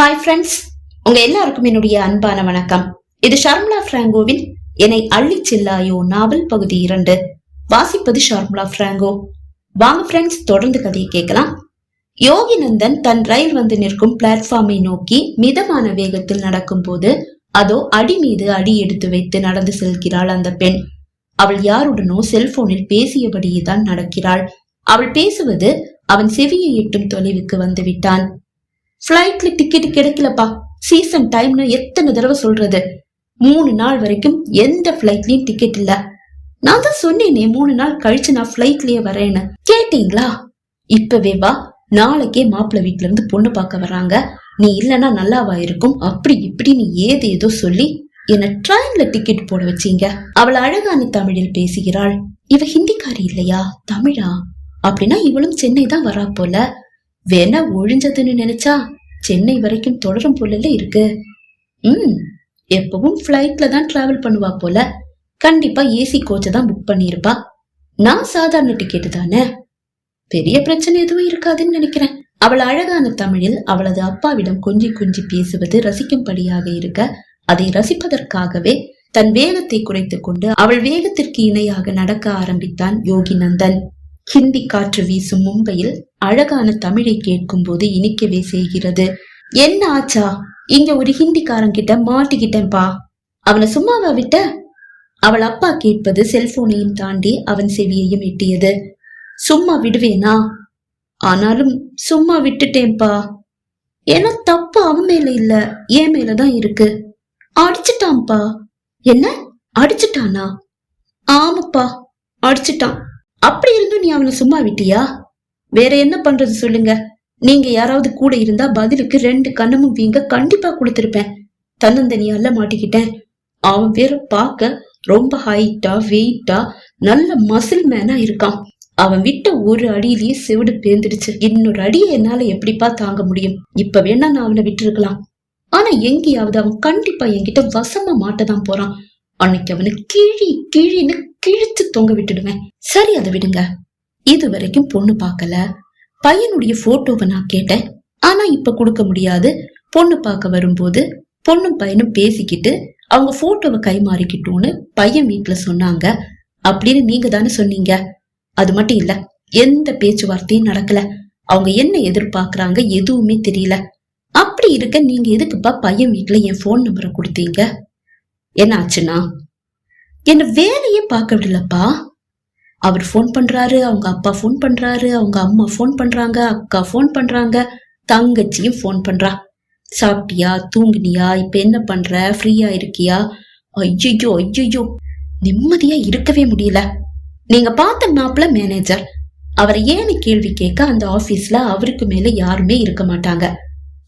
Hi friends உங்க எல்லாருக்கும் என்னுடைய அன்பான வணக்கம். இது ஷர்மிளா பிராங்கோவின் என்னை அள்ளி செல்லாயோ நாவல் பகுதி இரண்டு. வாசிப்பது ஷர்மிளா பிராங்கோ. வாங்க ஃப்ரெண்ட்ஸ் தொடர்ந்து கதையை கேட்கலாம். யோகிநந்தன் தன் ரயில் வந்து நிற்கும் பிளாட்ஃபார்மை நோக்கி மிதமான வேகத்தில் நடக்கும் போது அதோ அடி மீது அடி எடுத்து வைத்து நடந்து செல்கிறாள் அந்த பெண். அவள் யாருடனோ செல்போனில் பேசியபடியே தான் நடக்கிறாள். அவள் பேசுவது அவன் செவியை எட்டும் தொலைவுக்கு வந்துவிட்டான் ஃப்ளைட்ல டிக்கெட் கிடைக்கலப்பா. சீசன் டைம்னு எத்தனை தடவை சொல்றது? மூணு நாள் வரைக்கும் எந்த ஃப்ளைட்லயும் டிக்கெட் இல்ல. நான் தான் சொன்னேனே மூணு நாள் கழிச்சு நான் ஃப்ளைட்லயே வரேன்னு. கேட்டீங்களா? இப்பவே வா நாளைக்கே மாப்பிள்ளை வீட்ல இருந்து பொண்ணு பார்க்க வராங்க நீ இல்லனா நல்லாவா இருக்கும்? அப்படி இப்படின்னு ஏது ஏதோ சொல்லி என்ன ட்ரெயின்ல டிக்கெட் போட வச்சீங்க. அவள் அழகான தமிழில் பேசுகிறாள். இவ ஹிந்திக்காரி இல்லையா? தமிழா? அப்படின்னா இவளும் சென்னை தான் வரா போல. வேணா ஒழிஞ்சதுன்னு நினைச்சா சென்னை வரைக்கும் தொடரும் போலல இருக்கு. ம் எப்பவும் ஃப்ளைட்ல தான் டிராவல் பண்ணுவா போல. கண்டிப்பா ஏசி கோச்சை தான் புக் பண்ணியிருப்பா நான் சாதாரண டிக்கெட் தானே? பெரிய பிரச்சனை எதுவும் இருக்காதுன்னு நினைக்கிறேன். அவள் அழகான தமிழில் அவளது அப்பாவிடம் கொஞ்சி கொஞ்சி பேசுவது ரசிக்கும்படியாக இருக்க அதை ரசிப்பதற்காகவே தன் வேகத்தை குறைத்துக் கொண்டு அவள் வேகத்திற்கு இணையாக நடக்க ஆரம்பித்தான் யோகி நந்தன். ஹிந்தி காற்று வீசும் மும்பையில் அழகான தமிழை கேட்கும் போது இனிக்கவே செய்கிறது. என்ன ஆச்சா? இங்க ஒரு ஹிந்திக்காரங்கிட்ட மாட்டிக்கிட்டேன்பா. அவனை சும்மாவா விட்ட? அவள் அப்பா கேட்பது செல்போனையும் தாண்டி அவன் செவியையும் எட்டியது. சும்மா விடுவேனா? ஆனாலும் சும்மா விட்டுட்டேன்பா. ஏன்னா தப்பு அவன் மேல இல்ல. என் மேலதான் இருக்கு. அடிச்சிட்டான்பா. என்ன? அடிச்சிட்டானா? ஆமாப்பா அடிச்சிட்டான். அப்படி இருந்தும் நீ அவனை சும்மா விட்டியா? வேற என்ன பண்றது சொல்லுங்க. நீங்க யாராவது கூட இருந்தா பதிலுக்கு ரெண்டு கண்ணமும் வீங்க கண்டிப்பா கொடுத்திருப்பேன். தன்னந்தனியால மாட்டிக்கிட்டேன். அவன் பேர பார்க்க ரொம்ப ஹைட்டா வெயிட்டா நல்ல மசில் மேனா இருக்கான். அவன் விட்ட ஒரு அடியிலேயே செவிடு பேந்துடுச்சு. இன்னொரு அடியை என்னால எப்படிப்பா தாங்க முடியும்? இப்ப வேணா நான் அவனை விட்டுருக்கலாம். ஆனா எங்கேயாவது அவன் கண்டிப்பா என்கிட்ட வசமா மாட்டதான் போறான். அன்னைக்கு அவனை கிழி கிழின்னு கிழிச்சு தொங்க விட்டுடுவேன். சரி அதை விடுங்க. இது வரைக்கும் பொண்ணு பார்க்கல. பையனுடைய போட்டோவை நான் கேட்டேன். ஆனா இப்ப கொடுக்க முடியாது. பொண்ணு பார்க்க வரும்போது பொண்ணும் பையனும் பேசிக்கிட்டு அவங்க போட்டோவை கைமாறிக்கிட்டோன்னு பையன் வீட்டுல சொன்னாங்க. அப்படின்னு நீங்க தானே சொன்னீங்க. அது மட்டும் இல்ல எந்த பேச்சுவார்த்தையும் நடக்கல. அவங்க என்ன எதிர்பார்க்கறாங்க எதுவுமே தெரியல. அப்படி இருக்க நீங்க எதுக்குப்பா பையன் வீட்டுல என் போன் நம்பரை கொடுத்தீங்க? என்ன ஆச்சுன்னா என்ன வேலையே பார்க்க விடலப்பா அவர் ஃபோன் பண்றாரு அவங்க அப்பா ஃபோன் பண்றாரு அவங்க அம்மா ஃபோன் பண்றாங்க அக்கா ஃபோன் பண்றாங்க தங்கச்சியும் ஃபோன் பண்றா. சாப்பிட்டியா தூங்குனியா இப்ப என்ன பண்ற ஃப்ரீயா இருக்கியா? ஐயோ ஐயோ நிம்மதியா இருக்கவே முடியல. நீங்க பார்த்த மாப்பிள மேனேஜர் அவரை ஏன்னு கேள்வி கேட்க அந்த ஆபீஸ்ல அவருக்கு மேல யாருமே இருக்க மாட்டாங்க.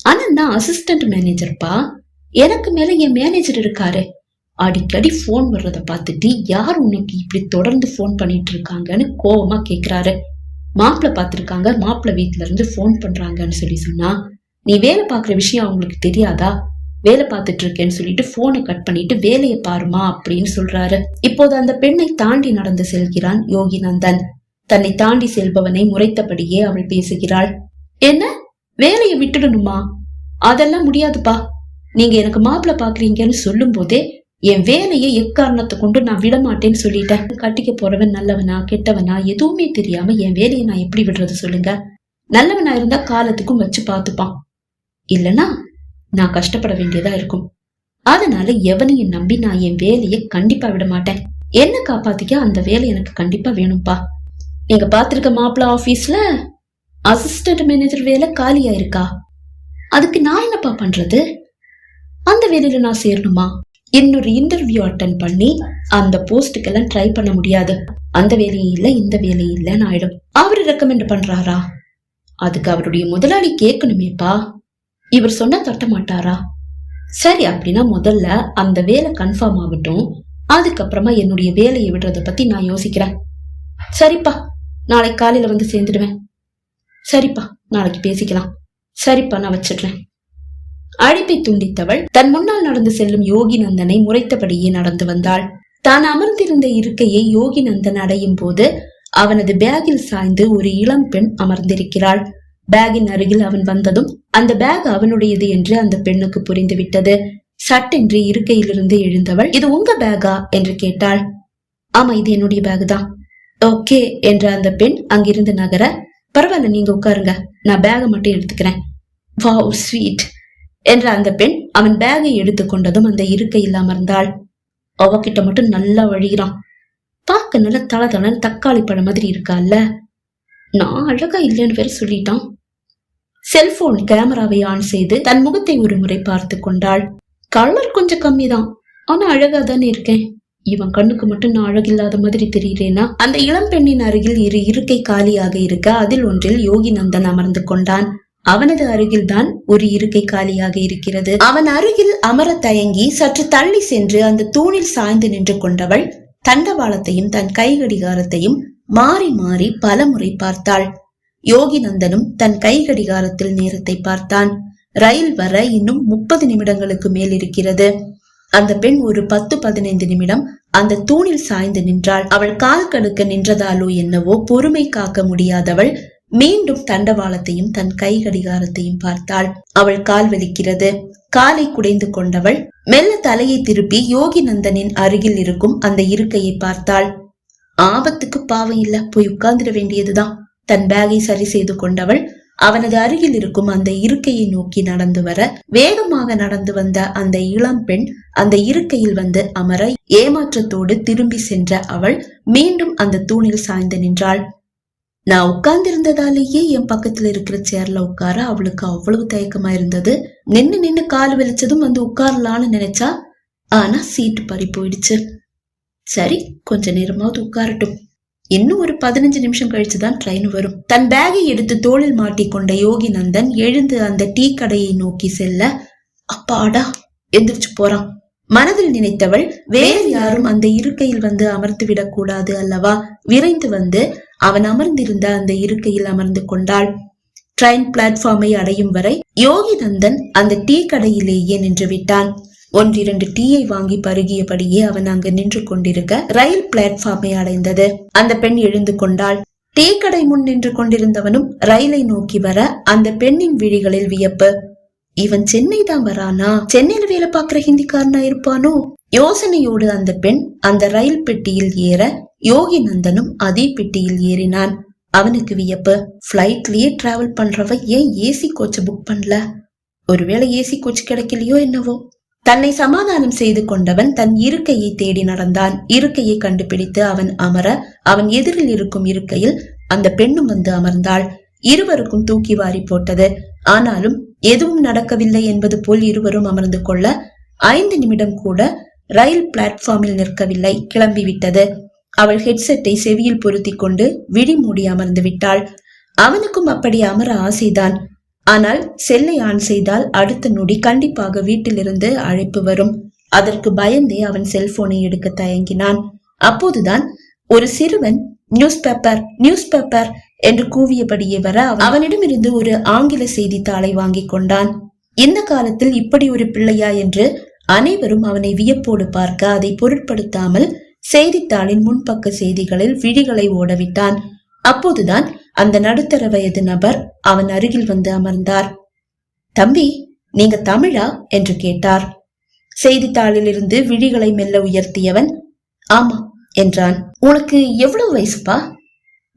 ஆனா நான் அசிஸ்டன்ட் மேனேஜர்ப்பா எனக்கு மேல என் மேனேஜர் இருக்காரு. அடிக்கடி ஃபோன் வர்றதை பார்த்துட்டு யார் உனக்கு இப்படி தொடர்ந்து ஃபோன் பண்ணிட்டு இருக்காங்கன்னு கோவமா கேக்குறாரு. மாப்பிள்ளை பார்த்துருக்காங்க மாப்பிள்ளை வீட்டுல இருந்து ஃபோன் பண்றாங்கன்னு சொல்லி சொன்னா நீ வேலை பார்க்குற விஷயம் அவங்களுக்கு தெரியாதா? வேலை பார்த்துட்டு இருக்கேன்னு சொல்லிட்டு போனை கட் பண்ணிட்டு வேலையை பாருமா அப்படின்னு சொல்றாரு. இப்போது அந்த பெண்ணை தாண்டி நடந்து செல்கிறான் யோகிநந்தன். தன்னை தாண்டி செல்பவனை முறைத்தபடியே அவள் பேசுகிறாள். என்ன? வேலையை விட்டுடணுமா? அதெல்லாம் முடியாதுப்பா. நீங்க எனக்கு மாப்பிள்ள பாக்குறீங்கன்னு சொல்லும் போதே என் வேலையை எக்காரணத்தை கொண்டு நான் விட மாட்டேன்னு சொல்லிட்டேன் கட்டிக்க போறவன் நல்லவனா கெட்டவனா எதுவுமே தெரியாம என் வேலையை நான் எப்படி விடுறது சொல்லுங்க. நல்லவனா இருந்தா காலத்துக்கும் வச்சு பார்த்துப்பான். இல்லனா நான் கஷ்டப்பட வேண்டியதா இருக்கும். அதனால எவனையும் நம்பி நான் என் வேலையை கண்டிப்பா விட மாட்டேன் என்ன காப்பாத்திக்க அந்த வேலை எனக்கு கண்டிப்பா வேணும்பா. நீங்க பாத்திருக்க மாப்பிள்ள ஆபீஸ்ல அசிஸ்டன்ட் மேனேஜர் வேலை காலியா இருக்கா அதுக்கு நான் என்னப்பா பண்றது? அந்த வேலையில நான் சேரணுமா? இன்னொரு இன்டர்வியூ அட்டன் பண்ணி அந்த போஸ்ட்டுக்கெல்லாம் ட்ரை பண்ண முடியாது. அந்த வேலையும் இல்ல இந்த வேலையும் இல்லைன்னு ஆயிடும். அவர் ரெக்கமெண்ட் பண்றாரா? அதுக்கு அவருடைய முதலாளி கேட்கணுமேப்பா. இவர் சொன்னா தட்ட மாட்டாரா? சரி அப்படின்னா முதல்ல அந்த வேலை கன்ஃபார்ம் ஆகட்டும். அதுக்கப்புறமா என்னுடைய வேலையை விடுறத பத்தி நான் யோசிக்கிறேன். சரிப்பா நாளைக்கு காலையில வந்து சேர்ந்துடுவேன். சரிப்பா நாளைக்கு பேசிக்கலாம். சரிப்பா நான் வச்சிடுறேன். அழைப்பை துண்டித்தவள் தன் முன்னால் நடந்து செல்லும் யோகி நந்தனை முறைத்தபடியே நடந்து வந்தாள். தான் அமர்ந்திருந்த இருக்கையை யோகி நந்தன் அடையும் போது அவனது பேக்கில் சாய்ந்து ஒரு இளம் பெண் அமர்ந்திருக்கிறாள். பேக்கின் அருகில் அவன் வந்ததும் அந்த பேக் அவனுடையது என்று அந்த பெண்ணுக்கு புரிந்துவிட்டது. சட்டென்று இருக்கையிலிருந்து எழுந்தவள் இது உங்க பேகா? என்று கேட்டாள். ஆமா இது என்னுடைய பேக் தான். ஓகே என்ற அந்த பெண் அங்கிருந்து நகர பரவாயில்ல நீங்க உட்காருங்க. நான் பேகை மட்டும் எடுத்துக்கிறேன். Wow sweet. என்ற அந்த பெண் அவன் பேகை எடுத்துக்கொண்டதும் அந்த இருக்கையில் அமர்ந்தாள் அவகிட்ட மட்டும் நல்லா வழிகிறான். பார்க்க நல்ல தள தளன்னு தக்காளி பழம் மாதிரி இருக்கால்ல நான் அழகா இல்லைன்னு வேற சொல்லிட்டான். செல்போன் கேமராவை ஆன் செய்து தன் முகத்தை ஒரு முறை பார்த்து கொண்டாள். கலர் கொஞ்சம் கம்மிதான். ஆனா அழகா தானே இருக்கேன். இவன் கண்ணுக்கு மட்டும் நான் அழகில்லாத மாதிரி தெரியலேனா அந்த இளம் பெண்ணின் அருகில் இரு இருக்கை காலியாக இருக்க அதில் ஒன்றில் யோகி நந்தன் அமர்ந்து கொண்டான். அவனது அருகில்தான் ஒரு இருக்கை காலியாக இருக்கிறது. அவன் அருகில் அமர தயங்கி சற்று தள்ளி சென்று அந்த தூணில் சாய்ந்து நின்று கொண்டவள் தண்டவாளத்தையும் தன் கை கடிகாரத்தையும் மாறி மாறி பல முறை பார்த்தாள் யோகிநந்தனும் தன் கை கடிகாரத்தில் நேரத்தை பார்த்தான். ரயில் வர இன்னும் முப்பது நிமிடங்களுக்கு மேல் இருக்கிறது. அந்த பெண் ஒரு பத்து பதினைந்து நிமிடம் அந்த தூணில் சாய்ந்து நின்றாள். அவள் கால் கடுக்க நின்றதாலோ என்னவோ பொறுமை காக்க முடியாதவள் மீண்டும் தண்டவாளத்தையும் தன் கை கடிகாரத்தையும் பார்த்தாள். அவள் கால் வலிக்கிறது. காலை குடைந்து கொண்டவள் மெல்ல தலையை திருப்பி யோகி நந்தனின் அருகில் இருக்கும் அந்த இருக்கையை பார்த்தாள். ஆபத்துக்கு பாவம் இல்ல போய் உட்கார்ந்துட வேண்டியதுதான். தன் பேகை சரி செய்து கொண்டவள் அவனது அருகில் இருக்கும் அந்த இருக்கையை நோக்கி நடந்து வர வேகமாக நடந்து வந்த அந்த இளம் பெண் அந்த இருக்கையில் வந்து அமர ஏமாற்றத்தோடு திரும்பி சென்ற அவள் மீண்டும் அந்த தூணில் சாய்ந்து நின்றாள். நான் உட்கார்ந்திருந்ததாலேயே என் பக்கத்துல இருக்கிற சேர்ல உட்கார அவளுக்கு அவ்வளவு தயக்கமா இருந்தது. நின்னு நின்னு கால் வெளிச்சதும் வந்து உட்காரலான்னு நினைச்சா ஆனா சீட்டு பறி போயிடுச்சு. சரி கொஞ்ச நேரமாவது உட்காரட்டும். இன்னும் ஒரு பதினஞ்சு நிமிஷம் கழிச்சுதான் ட்ரெயின் வரும். தன் பேகை எடுத்து தோளில் மாட்டிக்கொண்ட யோகி நந்தன் எழுந்து அந்த டீ கடையை நோக்கி செல்ல அப்பாடா எந்திரிச்சு போறான். மனதில் நினைத்தவள் வேறு யாரும் அந்த இருக்கையில் வந்து அமர்ந்து விடக்கூடாது அல்லவா? விரைந்து வந்து அவன் அமர்ந்திருந்த அந்த இருக்கையில் அமர்ந்து கொண்டாள். ட்ரெயின் பிளாட்ஃபார்மை அடையும் வரை யோகி நந்தன் அந்த டீ கடையிலேயே நின்று விட்டான். ஒன்றிரண்டு டீயை வாங்கி பருகியபடியே அவன் அங்கு நின்று கொண்டிருக்க ரயில் பிளாட்ஃபார்மை அடைந்தது. அந்த பெண் எழுந்து கொண்டாள். டீ கடை முன் நின்று கொண்டிருந்தவனும் ரயிலை நோக்கி வர அந்த பெண்ணின் விழிகளில் வியப்பு. இவன் சென்னை தான் வரானா? சென்னையில வேலை பார்க்கிற ஹிந்திக்காரனா இருப்பானோ? யோசனையோடு அந்த பெண் அந்த ரயில் பெட்டியில் ஏற யோகி நந்தனும் அதே பெட்டியில் ஏறினான். அவனுக்கு வியப்பு. பிளைட்லயே டிராவல் பண்றவ ஏன் ஏசி கோச்ச புக் பண்ணல? ஒருவேளை ஏசி கோச் கிடைக்கலையோ என்னவோ? தன்னை சமாதானம் செய்து கொண்டவன் தன் இருக்கையை தேடி நடந்தான். இருக்கையை கண்டுபிடித்து அவன் அமர அவன் எதிரில் இருக்கும் இருக்கையில் அந்த பெண்ணும் வந்து அமர்ந்தாள். இருவருக்கும் தூக்கி வாரி போட்டது. ஆனாலும் எதுவும் நடக்கவில்லை என்பது போல் இருவரும் அமர்ந்து கொள்ள ஐந்து நிமிடம் கூட ரயில் பிளாட்ஃபார்மில் நிற்கவில்லை. கிளம்பிவிட்டது. அவள் ஹெட்செட்டை செவியில் பொருத்தி கொண்டு விழி மூடி அமர்ந்து விட்டாள். அவனுக்கும் அப்படி அமர ஆசைதான். ஆனால் செல்லை ஆன் செய்தால் அடுத்த நொடி கண்டிப்பாக வீட்டிலிருந்து அழைப்பு வரும். அதற்கு பயந்தே அவன் செல்போனை எடுக்க தயங்கினான். அப்போதுதான் ஒரு சிறுவன் நியூஸ் பேப்பர் நியூஸ் பேப்பர் என்று கூவியபடியே வர அவனிடமிருந்து ஒரு ஆங்கில செய்தித்தாளை வாங்கி கொண்டான். இந்த காலத்தில் இப்படி ஒரு பிள்ளையா என்று அனைவரும் அவனை வியப்போடு பார்க்க அதை பொருட்படுத்தாமல் செய்தித்தாளின் முன்பக்க செய்திகளில் விழிகளை ஓடவிட்டான். அப்போதுதான் அந்த நடுத்தர வயது நபர் அவன் அருகில் வந்து அமர்ந்தார். தம்பி நீங்க தமிழா? என்று கேட்டார். செய்தித்தாளில் இருந்து விழிகளை மெல்ல உயர்த்தியவன் ஆமா என்றான். உனக்கு எவ்வளவு வயசுப்பா?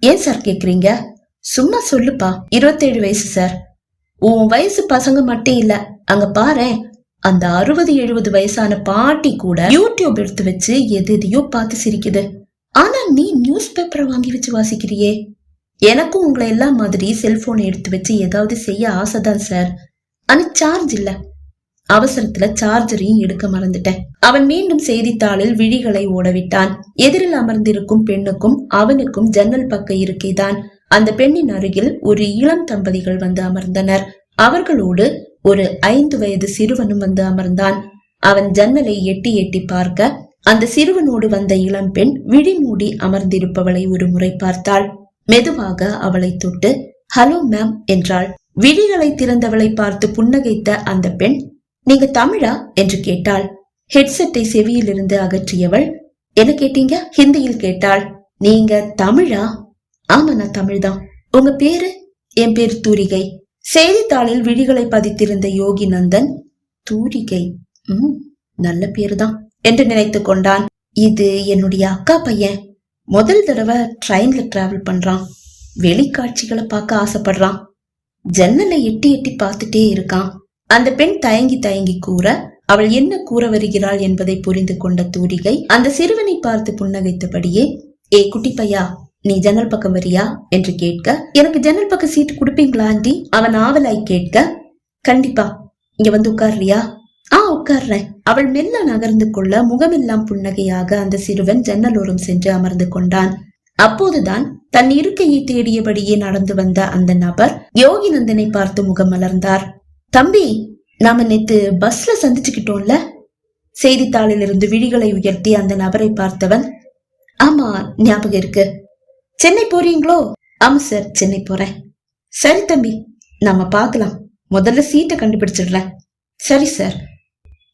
ஏன் சார் கேக்குறீங்க? சும்மா சொல்லுப்பா இருபத்தேழு வயசு சார். உன் வயசு பசங்க மட்டும் இல்ல அங்க பாரு அந்த அறுபது எழுபது வயசான பாட்டி கூட யூடியூப் எடுத்து வச்சு எது எதையோ பார்த்து சிரிக்குது. ஆனா நீ நியூஸ் பேப்பரை வாங்கி வச்சு வாசிக்கிறியே? எனக்கும் உங்களை எல்லாம் மாதிரி செல்போனை எடுத்து வச்சு ஏதாவது செய்ய ஆசைதான் சார் ஆனா சார்ஜ் இல்ல. அவசரத்துல சார்ஜரையும் எடுக்க மறந்துட்டேன். அவன் மீண்டும் செய்தித்தாளில் விழிகளை ஓடவிட்டான். எதிரில் அமர்ந்திருக்கும் பெண்ணுக்கும் அவனுக்கும் ஜன்னல் பக்க இருக்கைதான். அந்த பெண்ணின் அருகில் ஒரு இளம் தம்பதிகள் வந்து அமர்ந்தனர். அவர்களோடு ஒரு ஐந்து வயது சிறுவனும் வந்து அமர்ந்தான் அவன் ஜன்னலை எட்டி எட்டி பார்க்க அந்த சிறுவனோடு வந்த இளம்பெண் விழி மூடி அமர்ந்திருப்பவளை ஒரு முறை பார்த்தாள். மெதுவாக அவளை தொட்டு ஹலோ மேம் என்றாள். விழிகளை திறந்தவளை பார்த்து புன்னகைத்த அந்த பெண் நீங்க தமிழா? என்று கேட்டாள். ஹெட்செட்டை செவியிலிருந்து அகற்றியவள் என்ன கேட்டீங்க? ஹிந்தியில் கேட்டாள். நீங்க தமிழா? ஆமா நான் தமிழ்தான். உங்க பேரு? என் பேர் தூரிகை. செய்தித்தாளில் விழிகளை பதித்திருந்த யோகி நந்தன் தூரிகை. உம் நல்ல பேருதான் என்று நினைத்துக் கொண்டான். இது என்னுடைய அக்கா பையன். முதல் தடவை ட்ரெயின்ல டிராவல் பண்றான். வெளிக்காட்சிகளை பார்க்க ஆசைப்படுறான். ஜன்னலை எட்டி எட்டி பார்த்துட்டே இருக்கான். அந்த பெண் தயங்கி தயங்கி கூற அவள் என்ன கூற வருகிறாள் என்பதை புரிந்து கொண்ட தூரிகை அந்த சிறுவனை பார்த்து புன்னகைத்தபடியே ஏ குட்டி பையா நீ ஜன்னல் பக்கம் வரியா? என்று கேட்க எனக்கு ஜன்னல் பக்கம் சீட்டு கொடுப்பீங்களா ஆண்டி? அவன் ஆவலாய் கேட்க கண்டிப்பா. இங்க வந்து உட்கார்றியா? ஆ உட்கார்றேன். அவள் மெல்ல நகர்ந்து கொள்ள முகமெல்லாம் புன்னகையாக அந்த சிறுவன் ஜன்னலோரம் சென்று அமர்ந்து கொண்டான். அப்போதுதான் தன் இருக்கையை தேடியபடியே நடந்து வந்த அந்த நபர் யோகிநந்தனை பார்த்து முகம் மலர்ந்தார். தம்பி நாம நேத்து பஸ்ல சந்திச்சுக்கிட்டோம்ல? செய்தித்தாளிலிருந்து விழிகளை உயர்த்தி அந்த நபரை பார்த்தவன் ஆமா ஞாபகம் இருக்கு. சென்னை போறீங்களோ? ஆமா சார் சென்னை போறேன். சரி தம்பி நாம பார்க்கலாம். முதல்ல சீட்டை கண்டுபிடிச்சிடுறேன் சரி சார்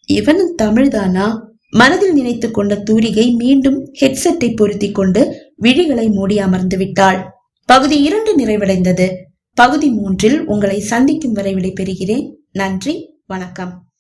இவனும் தமிழ்தானா? மனதில் நினைத்து கொண்ட தூரிகை மீண்டும் ஹெட்செட்டை பொருத்தி கொண்டு விழிகளை மூடி அமர்ந்து விட்டாள். பகுதி இரண்டு நிறைவடைந்தது. பகுதி மூன்றில் உங்களை சந்திக்கும் வரை விடைபெறுகிறேன். நன்றி வணக்கம்.